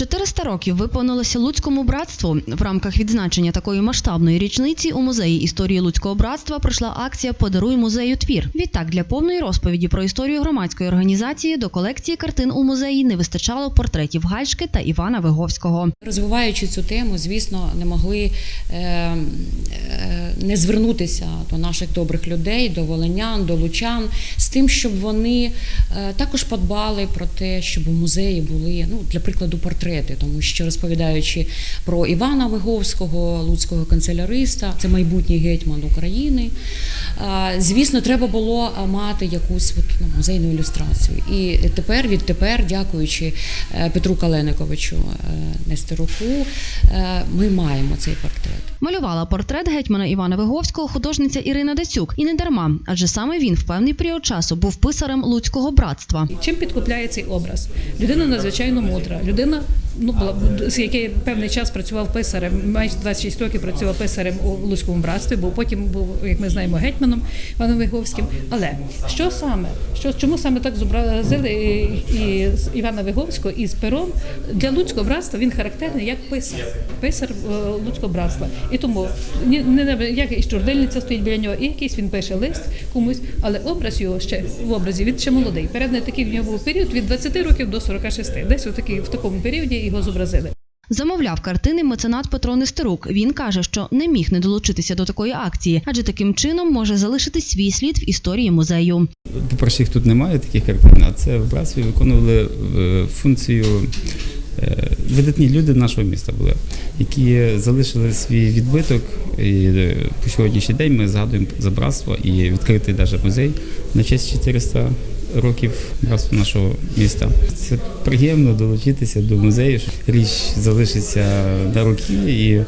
400 років виповнилося Луцькому братству. В рамках відзначення такої масштабної річниці у музеї історії Луцького братства пройшла акція Подаруй музею твір. Відтак для повної розповіді про історію громадської організації до колекції картин у музеї не вистачало портретів Гальшки та Івана Виговського. Розвиваючи цю тему, звісно, не могли е, е, не звернутися до наших добрих людей, до волинян, до лучан, з тим, щоб вони е, також подбали про те, щоб у музеї були, ну, для прикладу, портрети, тому що розповідаючи про Івана Виговського, луцького канцеляриста, це майбутній гетьман України. Звісно, треба було мати якусь от, ну, музейну ілюстрацію. І тепер, відтепер, дякуючи е, Петру Калениковичу е, Нестеруку, е, ми маємо цей портрет. Малювала портрет гетьмана Івана Виговського художниця Ірина Дацюк. І не дарма, адже саме він в певний період часу був писарем Луцького братства. Чим підкупляє цей образ? Людина надзвичайно мудра. Людина, ну була з який певний час працював писарем, майже 26 років працював писарем у Луцькому братстві, бо потім був, як ми знаємо, гетьманом Іваном Виговським. Але що саме? Що чому саме так зобразили і, Івана Виговського із пером для Луцького братства він характерний як писар, писар е, Луцького братства. І тому ні, не як і щурдильниця стоїть біля нього, і якийсь він пише лист комусь, але образ його ще в образі він ще молодий. Передний такий в нього був період від 20 років до 46. Десь отакий в такому періоді його зобразили. Замовляв картини меценат Петро Нестерук. Він каже, що не міг не долучитися до такої акції, адже таким чином може залишити свій слід в історії музею. По-перше, тут немає таких картин, а це в братстві виконували е, функцію е, видатні люди нашого міста були, які залишили свій відбиток. І е, по сьогоднішній день ми згадуємо за братство і відкритий навіть музей на честь 400 років нашого міста. Це приємно долучитися до музею. Річ залишиться на руки і е,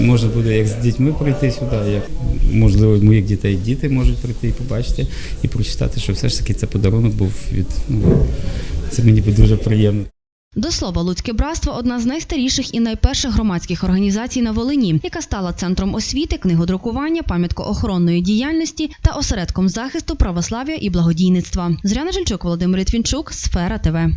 можна буде як з дітьми прийти сюди, як можливо моїх дітей діти можуть прийти і побачити і прочитати, що все ж таки це подарунок був від ну, це мені дуже приємно. До слова, Луцьке братство одна з найстаріших і найперших громадських організацій на Волині, яка стала центром освіти, книгодрукування, пам'яткоохоронної діяльності та осередком захисту православ'я і благодійництва. Зряна Жильчук, Володимир Літвінчук, Сфера ТВ.